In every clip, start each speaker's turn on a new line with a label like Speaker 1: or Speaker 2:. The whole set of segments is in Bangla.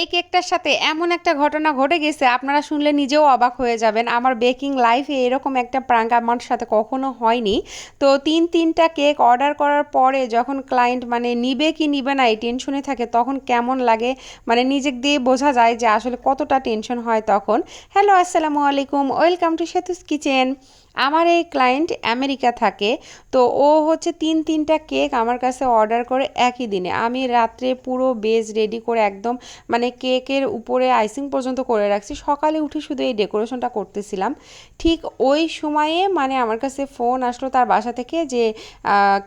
Speaker 1: এই কেকটার সাথে এমন একটা ঘটনা ঘটে গেছে, আপনারা শুনলে নিজেও অবাক হয়ে যাবেন। আমার বেকিং লাইফে এরকম একটা প্রাঙ্ক আমার সাথে কখনো হয়নি। তো তিন, তিনটা কেক অর্ডার করার পরে যখন ক্লায়েন্ট মানে নিবে কি নিবে না এই টেনশনে থাকে, তখন কেমন লাগে? মানে নিজেকে দিয়ে বোঝা যায় যে আসলে কতটা টেনশন হয় তখন। হ্যালো আসসালামু আলাইকুম ওয়েলকাম টু সেতুস কিচেন আমার এই ক্লায়েন্ট আমেরিকা থাকে, তো ও হচ্ছে তিন তিনটা কেক আমার কাছে অর্ডার করে একই দিনে। আমি রাত্রে পুরো বেজ রেডি করে একদম মানে কেকের উপরে আইসিং পর্যন্ত করে রাখছি। সকালে উঠে শুধু এই ডেকোরেশনটা করতেছিলাম। ঠিক ওই সময়ে মানে আমার কাছে ফোন আসলো তার বাসা থেকে যে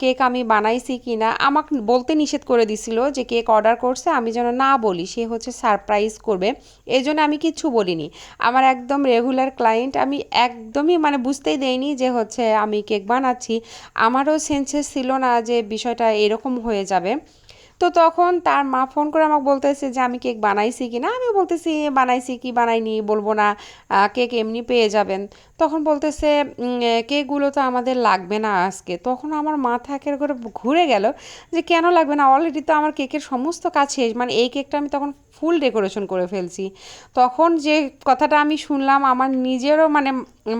Speaker 1: কেক আমি বানাইছি কি না আমাকে বলতে নিষেধ করে দিছিল যে কেক অর্ডার করছে, আমি যেন না বলি, সে হচ্ছে সারপ্রাইজ করবে। এই জন্য আমি কিচ্ছু বলিনি। আমার একদম রেগুলার ক্লায়েন্ট আমি একদমই মানে বুঝতেই দেয়নি যে হচ্ছে আমি কেক বানাচ্ছি। আমারও সেন্সেস ছিল না যে বিষয়টা এরকম হয়ে যাবে। তো তখন তার মা ফোন করে আমাকে বলতেছে যে, আমি কেক বানাইছি কি না? আমি বলতেছি, বানাইছি কি, বানাইনি, বলব না। কেক এমনি পেয়ে যাবেন। তখন বলতেছে কেকগুলো তো আমাদের লাগবে না আজকে। তখন আমার মাথা একের করে ঘুরে গেল যে, কেন লাগবে না? অলরেডি তো আমার কেকের সমস্ত কাজ শেষ। মানে এই কেকটা আমি তখন ফুল ডেকোরেশন করে ফেলছি। তখন যে কথাটা আমি শুনলাম, আমার নিজেরও মানে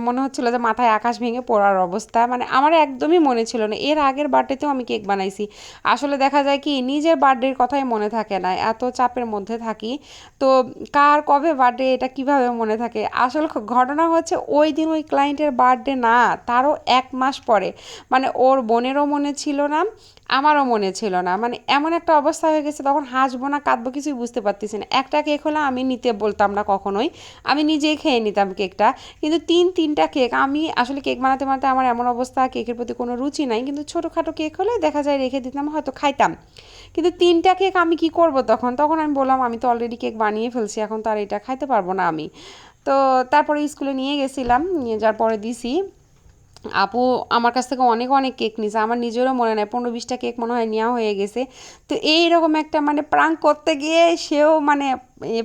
Speaker 1: মনে হচ্ছিল যে, মাথায় আকাশ ভেঙে পড়ার অবস্থা। মানে আমার একদমই মনে ছিল না, এর আগের বার্থডেতেও আমি কেক বানাইছি। আসলে দেখা যায় কি নিজের বার্থডের কথাই মনে থাকে না, এত চাপের মধ্যে থাকি। তো কার কবে বার্থডে এটা কীভাবে মনে থাকে? আসল ঘটনা হচ্ছে ওই দিন ওই ক্লায়েন্টের বার্থডে না, তারও এক মাস পরে। মানে ওর বোনেরও মনে ছিল না, আমারও মনে ছিল না। মানে এমন একটা অবস্থা হয়ে গেছে, তখন হাসবো না, কাঁদবো, কিছুই বুঝতে পারতেছি না। একটা কেক হলে আমি নিতে বলতাম না কখনোই, আমি নিজেই খেয়ে নিতাম কেকটা কিন্তু তিন, তিনটা কেক আমি আসলে কেক বানাতে বানাতে আমার এমন অবস্থা কেকের প্রতি কোনো রুচি নাই। কিন্তু ছোটোখাটো কেক হলে দেখা যায় রেখে দিতাম, হয়তো খাইতাম। কিন্তু তিনটা কেক আমি কি করব তখন? তখন আমি বললাম, আমি তো অলরেডি কেক বানিয়ে ফেলছি, এখন তো আর এটা খাইতে পারব না আমি। তো তারপরে স্কুলে নিয়ে গেছিলাম, নিয়ে যাওয়ার পরে দিছি। আপু আমার কাছ থেকে অনেক অনেক কেক নিছে, আমার নিজেরও মনে নেয় পনেরো বিশটা কেক মনে হয় নেওয়া হয়ে গেছে। তো এইরকম একটা মানে প্রাঙ্ক করতে গিয়ে সেও মানে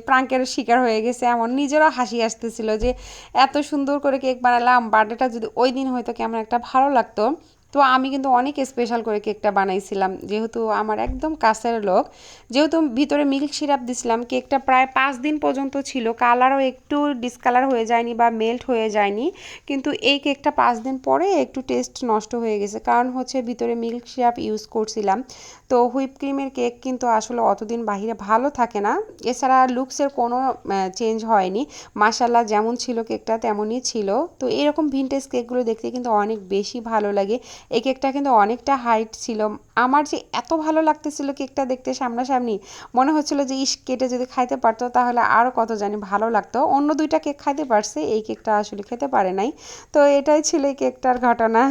Speaker 1: প্রাঙ্কের শিকার হয়ে গেছে। এমন নিজেরও হাসি আসতেছিল যে, এত সুন্দর করে কেক বানালাম বার্থডেটা যদি ওই দিন হয়তো কেমন একটা ভালো লাগতো। তো আমি কিন্তু অনেক স্পেশাল করে কেকটা বানাইছিলাম। যেহেতু আমার একদম কাছের লোক, যেহেতু ভিতরে মিল্ক সিরাপ দিছিলাম কেকটা প্রায় পাঁচ দিন পর্যন্ত ছিল। কালারও একটু ডিসকালার হয়ে যায়নি বা মেল্ট হয়ে যায়নি। কিন্তু এই কেকটা পাঁচ দিন পরে একটু টেস্ট নষ্ট হয়ে গেছে। কারণ হচ্ছে ভিতরে মিল্ক সিরাপ ইউজ করছিলাম। তো হুইপ ক্রিমের কেক কিন্তু আসলে অতদিন বাহিরে ভালো থাকে না। এছাড়া লুকসের কোনো চেঞ্জ হয়নি। মাসাল্লাহ যেমন ছিল কেকটা তেমনই ছিল। তো এরকম ভিনটেজ কেকগুলো দেখতে কিন্তু অনেক বেশি ভালো লাগে। এই কেকটা কিন্তু অনেকটা হাইট ছিল। আমার যে এত ভালো লাগতেছিল কেকটা দেখতে সামনাসামনি, মনে হচ্ছিল যে, ইস, কেটে যদি খাইতে পারতো, তাহলে আরও কত জানি ভালো লাগতো। অন্য দুইটা কেক খাইতে পারছে, এই কেকটা আসলে খেতে পারে নাই। তো এটাই ছিল এই কেকটার ঘটনা।